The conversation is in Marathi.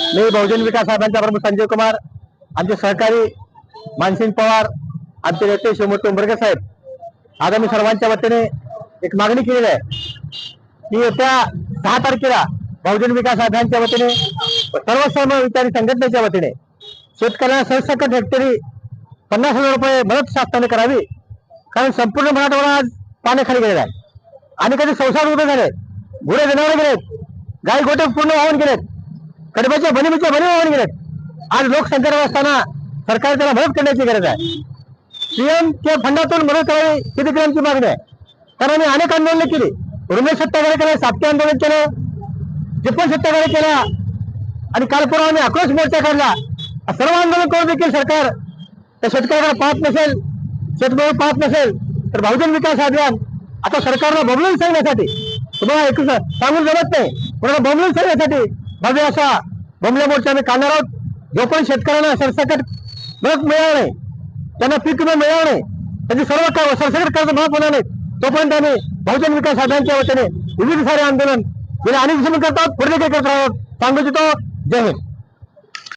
मी बहुजन विकास साहेबांचा प्रमुख संजय कुमार आमचे सहकारी मानसिंग पवार आमचे नेते शिवमूर्ती उंबरगे साहेब. आज आम्ही सर्वांच्या वतीने एक मागणी केलेली आहे की येत्या सहा तारखेला बहुजन विकास अभियानच्या वतीने सर्व सर्वविचारी संघटनेच्या वतीने शेतकऱ्यांना सरसकट हेक्टरी पन्नास हजार रुपये मदत शासनाने करावी कारण संपूर्ण मराठवाडा आज पाण्याखाली गेलेला आहे. आणि कधी संसार उभे झाले घोडे जनावरे गेलेत गाई गोटे पूर्ण वाहून गेलेत. कडब्याच्या बनिमीच्या बनी वाहून गेलेत आज लोकसंख्या असताना सरकार त्याला मदत करण्याची गरज आहे. पीएम त्या फंडातून मदत करावी किती ग्रामची मागणी आहे. कारण आम्ही अनेक आंदोलनं केली. उर्मेश सत्याग्रह केलं साप्ते आंदोलन केलं. जिप्पन सत्याग्रह केला आणि काल परवा आम्ही आक्रोश मोर्चा काढला. सर्व आंदोलन करून देखील सरकार त्या शेतकऱ्याला पाहत नसेल शेतमजूर पाहत नसेल तर बहुजन विकास अभियान आता सरकारला बबलून सांगण्यासाठी. तुम्हाला एक सांगून जमत नाही. कोणाला बबलून सांगण्यासाठी भव्य असा बमल्या मोर्चा आम्ही काढणार आहोत. जो पण शेतकऱ्यांना सरसकट मग मिळणार त्यांना पीक विमा मिळणार नाही सर्व काय सरसकट कर्ज माफ होणार नाही. तोपर्यंत आम्ही बहुजन विकास आघाडीच्या वतीने विविध सारे आंदोलन गेल्या अनेक दिवसांनी करतात पुढे देखील करत आहोत. सांगू इच्छितो. जय हिंद.